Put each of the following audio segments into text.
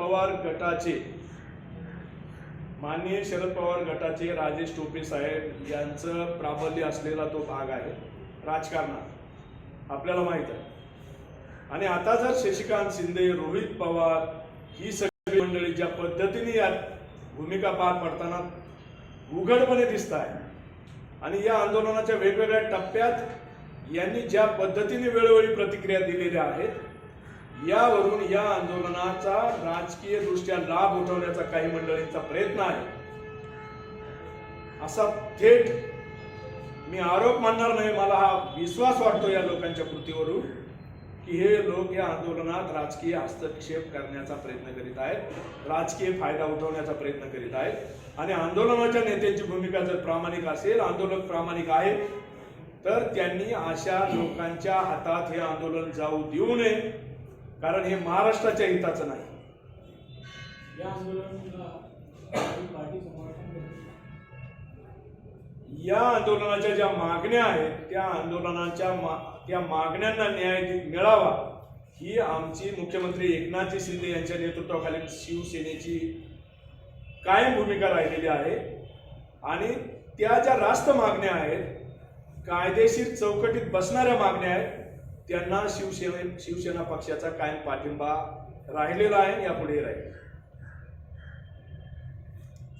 पवार गटाचे. माननीय शरद पवार गटाचे राजेश टोपे साहेब यांचं प्राबल्य असलेला तो भाग आहे. राजकारणात. आपल्याला माहीत आहे. आणि आता जर शशिकांत शिंदे रोहित पवार ही सगळी मंडळी ज्या पद्धतीने यात भूमिका पार पडताना उघडपणे दिसत आहे आणि या आंदोलनाच्या वेगवेगळ्या टप्प्यात यांनी ज्या पद्धतीने वेळोवेळी प्रतिक्रिया दिलेल्या आहेत यावरून या आंदोलनाचा राजकीय दृष्ट्या लाभ उठवण्याचा काही मंडळींचा प्रयत्न आहे. असा थेट मी आरोप मानणार नाही मला हा विश्वास वाटतो या लोकांच्या कृतीवरून की हे लोक या आंदोलनात राजकीय हस्तक्षेप करण्याचा प्रयत्न करीत आहेत राजकीय फायदा उठवण्याचा प्रयत्न करीत आहेत. आणि आंदोलनाच्या नेत्यांची भूमिका जर प्रामाणिक असेल आंदोलक प्रामाणिक आहेत तर त्यांनी अशा लोकांच्या हातात हे आंदोलन जाऊ देऊ नये. कारण हे महाराष्ट्राच्या हिताचं नाही. या आंदोलनाच्या ज्या मागण्या आहेत त्या आंदोलनाच्या मा त्या मागण्यांना न्याय मिळावा ही आमची मुख्यमंत्री एकनाथजी शिंदे यांच्या नेतृत्वाखालील शिवसेनेची कायम भूमिका राहिलेली आहे. आणि त्या ज्या रास्त मागण्या आहेत कायदेशीर चौकटीत बसणाऱ्या मागण्या आहेत त्यांना शिवसेने शिवसेना पक्षाचा कायम पाठिंबा राहिलेला आहे यापुढे राहील.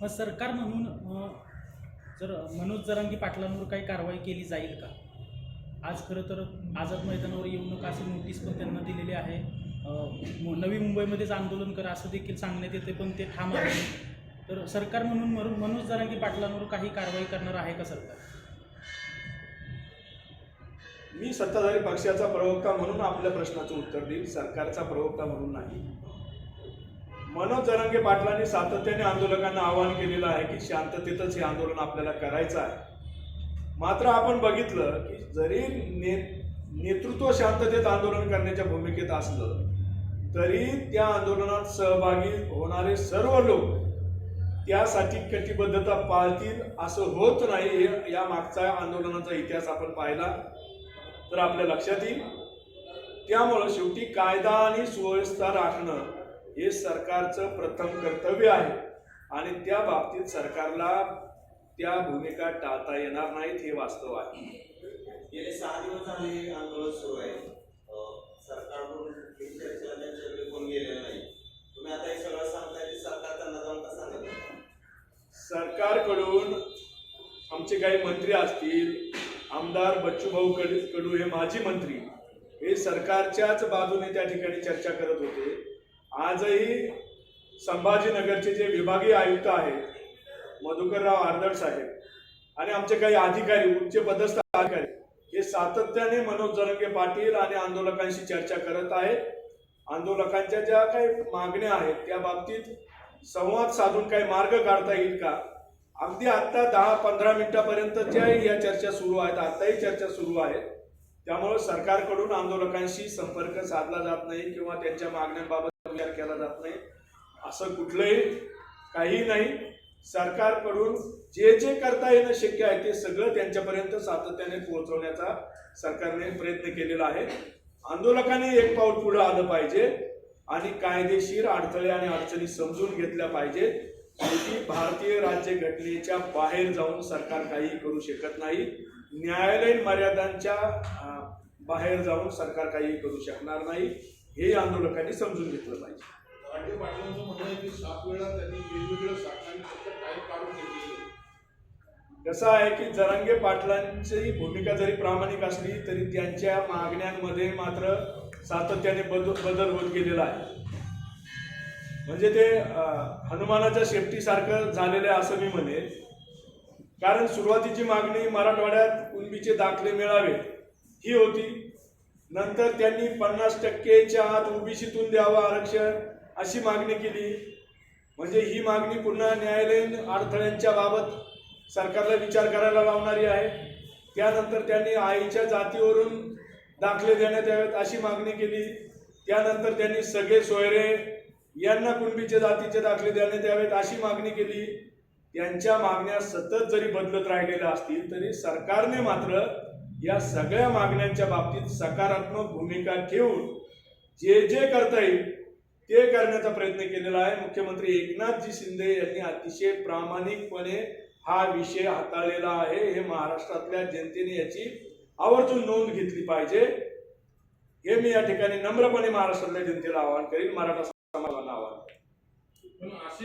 मग सरकार म्हणून जर मनोज जरांगी पाटलांवर काही कारवाई केली जाईल का? आज खरं तर आझाद मैदानावर येऊ नका अशी नोटीस पण त्यांना दिलेली आहे. मु- नवी मुंबईमध्येच आंदोलन करा असं देखील सांगण्यात येते पण ते ठाम आहे तर सरकार म्हणून मनो- मनोज जरांगी पाटलांवर काही कारवाई करणार आहे का सरकार? मी सत्ताधारी पक्षाचा प्रवक्ता म्हणून आपल्या प्रश्नाचं उत्तर देईल सरकारचा प्रवक्ता म्हणून नाही. मनोज जरंगे पाटलांनी सातत्याने आंदोलकांना आवाहन केलेलं आहे की शांततेतच हे आंदोलन आपल्याला करायचं आहे. मात्र आपण बघितलं की जरी ने नेतृत्व शांततेत आंदोलन करण्याच्या भूमिकेत असलं तरी त्या आंदोलनात सहभागी होणारे सर्व लोक त्यासाठी कटिबद्धता पाळतील असं होत नाही हे या मागचा आंदोलनाचा इतिहास आपण पाहिला. तर आपल्या लक्षात येईल. त्यामुळं शेवटी कायदा आणि सुव्यवस्था राखणं हे सरकारचं प्रथम कर्तव्य आहे. आणि त्या बाबतीत सरकारला त्या भूमिका टाळता येणार नाहीत हे वास्तव आहे. गेले सहा दिवस झाले आंदोलन सुरू आहे. सरकारकडून त्यांच्याकडे कोण गेलेलं नाही. तुम्ही आता हे सगळं सांगताय ते सरकार त्यांना जाऊन का सांगत? सरकारकडून आमचे काही मंत्री असतील आमदार बच्चूभाऊ कडू कडू हे माजी मंत्री. हे सरकारच्याच बाजूने त्या ठिकाणी चर्चा करत होते. आजही संभाजीनगरचे जे विभागीय आयुक्त आहेत मधुकरराव आर्दड साहेब आणि आमचे काही अधिकारी उच्च पदस्थ अधिकारी हे सातत्याने मनोज जरंगे पाटील आणि आंदोलकांशी चर्चा करत आहेत. आंदोलकांच्या ज्या काही मागण्या आहेत त्या बाबतीत संवाद साधून काही मार्ग काढता येईल का? अगदी आत्ता दहा पंधरा मिनिटापर्यंतच्याही या चर्चा सुरू आहेत आत्ताही चर्चा सुरू आहेत. त्यामुळे सरकारकडून आंदोलकांशी संपर्क साधला जात नाही किंवा त्यांच्या मागण्यांबाबत विचार केला जात नाही. असं कुठलंही काही नाही. सरकारकडून जे जे करता येणं शक्य आहे ते सगळं त्यांच्यापर्यंत सातत्याने पोहोचवण्याचा सरकारने प्रयत्न केलेला आहे. आंदोलकांनी एक पाऊल पुढे आलं पाहिजे आणि कायदेशीर अडथळे आणि अडचणी समजून घेतल्या पाहिजेत. शेवटी भारतीय राज्यघटनेच्या बाहेर जाऊन सरकार काही करू शकत नाही. न्यायालयीन मर्यादांच्या बाहेर जाऊन सरकार काही करू शकणार नाही. हे आंदोलकांनी समजून घेतलं पाहिजे. राजे पाटलांचं म्हणणं आहे की सात वेळा त्यांनी वेगवेगळ्या शाखांनी फक्त टाईप काढून घेतलेली आहे. कसं आहे की जरांगे पाटलांची भूमिका जरी प्रामाणिक असली तरी त्यांच्या मागण्यांमध्ये मात्र सातत्याने बदल बदल होत गेलेला आहे. म्हणजे ते हनुमानाच्या शेपटीसारखं झालेलं आहे असं मी म्हणेन. कारण सुरुवातीची मागणी मराठवाड्यात कुणबीचे दाखले मिळावे ही होती. नंतर त्यांनी पन्नास टक्केच्या आत ओबीसीतून द्यावं आरक्षण अशी मागणी केली. म्हणजे ही मागणी पुन्हा न्यायालयीन अडथळ्यांच्या बाबत सरकारला विचार करायला लावणारी आहे. त्यानंतर त्यांनी आईच्या जातीवरून दाखले देण्यात यावेत अशी मागणी केली. त्यानंतर त्यांनी सगळे सोयरे यांना कुणबीचे जातीचे दाखले देण्यात यावेत अशी मागणी केली त्यांच्या मागण्या सतत जरी बदलत राहिलेल्या असतील तरी सरकारने मात्र या सगळ्या मागण्यांच्या बाबतीत सकारात्मक भूमिका ठेवून जे जे करता येईल ते करण्याचा प्रयत्न केलेला आहे. मुख्यमंत्री एकनाथजी शिंदे यांनी अतिशय प्रामाणिकपणे हा विषय हाताळलेला आहे. हे महाराष्ट्रातल्या जनतेने याची आवर्जून नोंद घेतली पाहिजे. हे मी या ठिकाणी नम्रपणे महाराष्ट्रातल्या जनतेला आवाहन करीन. मराठा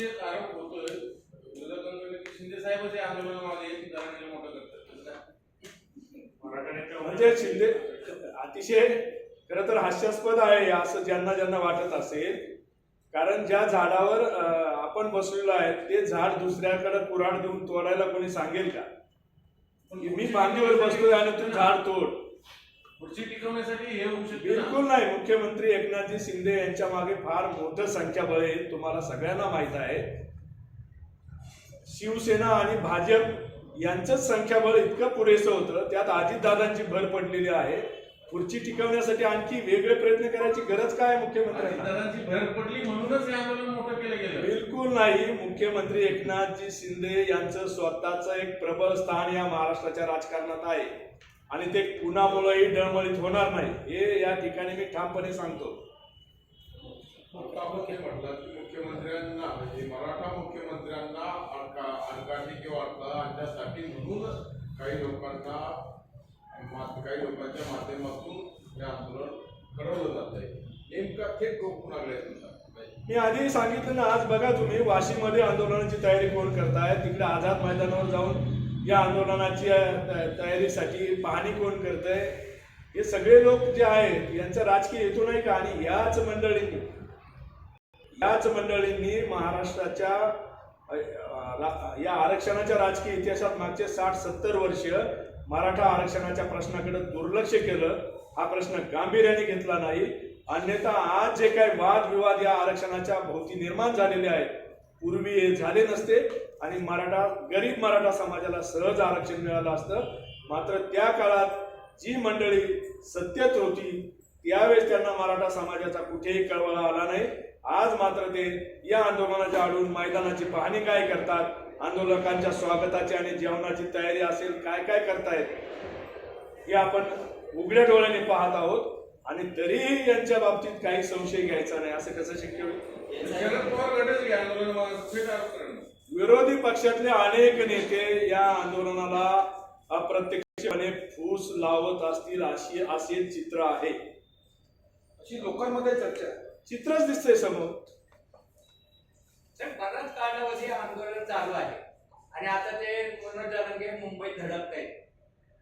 आरोप होतोय. विरोधकांकडे की शिंदे साहेबच हे आंदोलनामध्ये मोठं करतात? म्हणजे शिंदे अतिशय खरं तर हास्यास्पद आहे असं ज्यांना ज्यांना वाटत असेल. कारण ज्या झाडावर आपण बसलेलो आहे ते झाड दुसऱ्याकडे कुऱ्हाड देऊन तोडायला कोणी सांगेल का? मी फांदीवर बसतोय आणि तू झाड तोड. खुर्ची टिकवण्यासाठी हे होऊ शकते ना. बिलकुल नाही. मुख्यमंत्री एकनाथजी शिंदे यांच्या मागे फार मोठं संख्याबळ आहे तुम्हाला सगळ्यांना माहीत आहे. शिवसेना आणि भाजप यांचंच संख्याबळ इतकं पुरेसं होतं त्यात अजितदादांची भर पडलेली आहे. खुर्ची टिकवण्यासाठी आणखी वेगळे प्रयत्न करायची गरज काय आहे मुख्यमंत्र्यांना? अजितदादांची भर पडली म्हणूनच हे आंदोलन मोठं केलं गेलं. बिलकुल नाही. मुख्यमंत्री एकनाथजी शिंदे यांचं स्वतःचं एक प्रबळ स्थान या महाराष्ट्राच्या राजकारणात आहे. आणि ते कुणामुळेही डळमळीत होणार नाही. हे या ठिकाणी मी ठामपणे सांगतो. मुख्यमंत्र्यांना म्हणजे मराठा मुख्यमंत्र्यांना अडकाठी किंवा अडथळा आणण्यासाठी म्हणून काही लोकांना मा- काही लोकांच्या माध्यमातून हे आंदोलन घडवलं जात आहे. नेमका थेट तुमचा? मी आधी सांगितलं ना आज बघा तुम्ही वाशीमध्ये आंदोलनाची तयारी कोण करताय? तिकडे आझाद मैदानावर जाऊन या आंदोलनाची तयारीसाठी पाहणी कोण करतंय? हे सगळे लोक जे आहेत यांचा राजकीय हेतू नाही का? आणि याच मंडळींनी याच मंडळींनी महाराष्ट्राच्या या आरक्षणाच्या राजकीय इतिहासात मागचे साठ सत्तर वर्ष मराठा आरक्षणाच्या प्रश्नाकडे दुर्लक्ष केलं. हा प्रश्न गांभीर्याने घेतला नाही. अन्यथा आज जे काही वादविवाद या आरक्षणाच्या भोवती निर्माण झालेले आहेत पूर्वी हे झाले नसते आणि मराठा गरीब मराठा समाजाला सहज आरक्षण मिळालं असतं. मात्र त्या काळात जी मंडळी सत्तेत होती त्यावेळेस त्यांना मराठा समाजाचा कुठेही कळवळा आला नाही. आज मात्र ते या आंदोलनाच्या आडून मैदानाची पाहणी काय करतात? आंदोलकांच्या स्वागताची आणि जेवणाची तयारी असेल काय काय करतायत? हे आपण उघड्या डोळ्याने पाहत आहोत आणि तरीही यांच्या बाबतीत काही संशय घ्यायचा नाही असं कसं शक्य होईल? विरोधी पक्षातले अनेक नेते या आंदोलनाला अप्रत्यक्षपणे फूस लावत असतील अशी असे चित्र आहे. अशी लोकांमध्ये चर्चा. चित्रच दिसतंय समोर. तर बराच कालावधी आंदोलन चालू आहे. आणि आता ते मनोज मुंबईत धडकत आहेत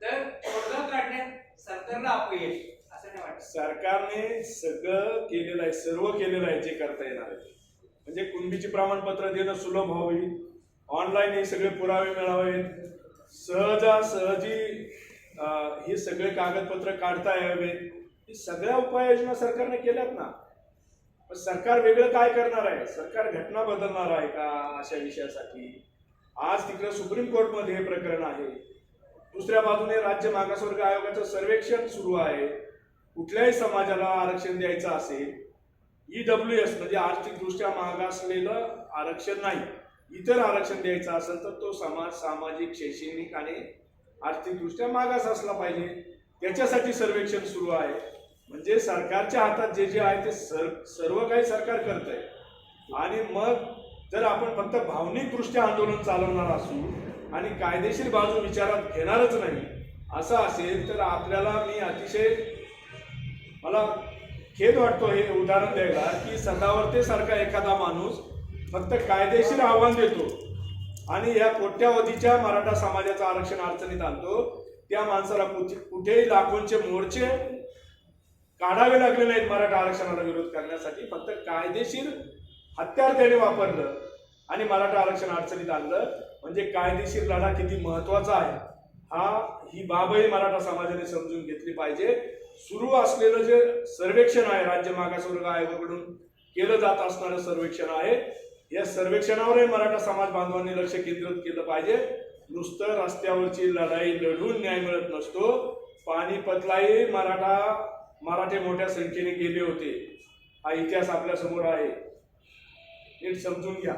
तर तोडगा काढण्यात सरकारला अपयश. सरकारने सगळं केलेलं आहे सर्व केलेलं आहे जे करता येणार आहे. म्हणजे कुणबीची प्रमाणपत्र देणं सुलभ व्हावी ऑनलाईन हे सगळे पुरावे मिळावेत सहजासहजी हे सगळे कागदपत्र काढता यावेत ही सगळ्या उपाययोजना सरकारने केल्यात ना. पण सरकार वेगळं काय करणार आहे? सरकार घटना बदलणार आहे का अशा विषयासाठी? आज तिकडे सुप्रीम कोर्टमध्ये हे प्रकरण आहे. दुसऱ्या बाजूने राज्य मागासवर्ग आयोगाचं सर्वेक्षण सुरू आहे. कुठल्याही समाजाला आरक्षण द्यायचं असेल ईडब्ल्यू एस म्हणजे आर्थिकदृष्ट्या मागासलेलं आरक्षण नाही. इतर आरक्षण द्यायचं असेल तर तो समाज सामाजिक शैक्षणिक आणि आर्थिकदृष्ट्या मागास असला पाहिजे. त्याच्यासाठी सर्वेक्षण सुरू आहे. म्हणजे सरकारच्या हातात जे जे आहे ते सर सर्व काही सरकार करत आहे आणि मग जर आपण फक्त भावनिकदृष्ट्या आंदोलन चालवणार असू आणि कायदेशीर बाजू विचारात घेणारच नाही असं असेल तर आपल्याला मी अतिशय मला खेद वाटतो हे उदाहरण द्यायला की सदावर्तेसारखा एखादा माणूस फक्त कायदेशीर आव्हान देतो आणि या कोट्यावधीच्या मराठा समाजाचं आरक्षण अडचणीत आणतो. त्या माणसाला कुठे कुठेही लाखोंचे मोर्चे काढावे लागले नाहीत मराठा आरक्षणाला विरोध करण्यासाठी. फक्त कायदेशीर हत्यार त्याने वापरलं आणि मराठा आरक्षण अडचणीत आणलं. म्हणजे कायदेशीर लढा किती महत्त्वाचा आहे हा ही बाबही मराठा समाजाने समजून घेतली पाहिजे. सुरू असलेलं जे सर्वेक्षण आहे राज्य मागासवर्ग आयोगाकडून केलं जात असणारं सर्वेक्षण आहे या सर्वेक्षणावरही मराठा समाज बांधवांनी लक्ष केंद्रित केलं पाहिजे. नुसतं रस्त्यावरची लढाई लढून न्याय मिळत नसतो. पानिपतलाही मराठा मराठे मोठ्या संख्येने गेले होते. हा इतिहास आपल्यासमोर आहे. नीट समजून घ्या.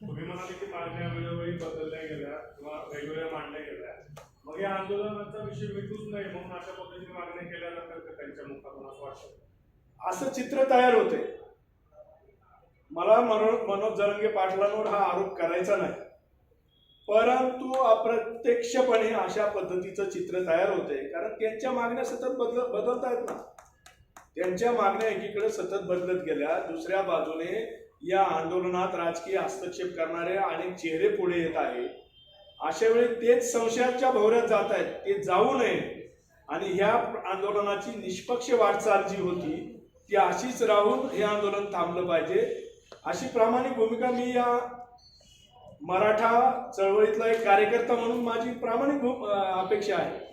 तुम्ही म्हणाले की मागण्या वेळोवेळी बदलल्या गेल्या किंवा वेगवेगळ्या मांडल्या गेल्या. मग या आंदोलनाचा विषय मिटूच नाही म्हणून अशा पद्धतीने मागण्या केल्या जातात त्यांच्या मुखातून असं वाटतं. असं चित्र तयार होते. मला मनो मनोज जरंगे पाटलांवर हा आरोप करायचा नाही. परंतु अप्रत्यक्षपणे अशा पद्धतीचं चित्र तयार होते कारण त्यांच्या मागण्या सतत बदल बदलत आहेत ना. त्यांच्या मागण्या एकीकडे सतत बदलत गेल्या दुसऱ्या बाजूने या आंदोलनात राजकीय हस्तक्षेप करणारे अनेक चेहरे पुढे येत आहेत अशा वेळी तेच संशयाच्या भवऱ्यात जात आहेत. ते जाऊ नये. आणि ह्या आंदोलनाची निष्पक्ष वाटचाल जी होती ती अशीच राहून हे आंदोलन थांबलं पाहिजे. अशी प्रामाणिक भूमिका मी या मराठा चळवळीतला एक कार्यकर्ता म्हणून माझी प्रामाणिक भू- अपेक्षा आहे.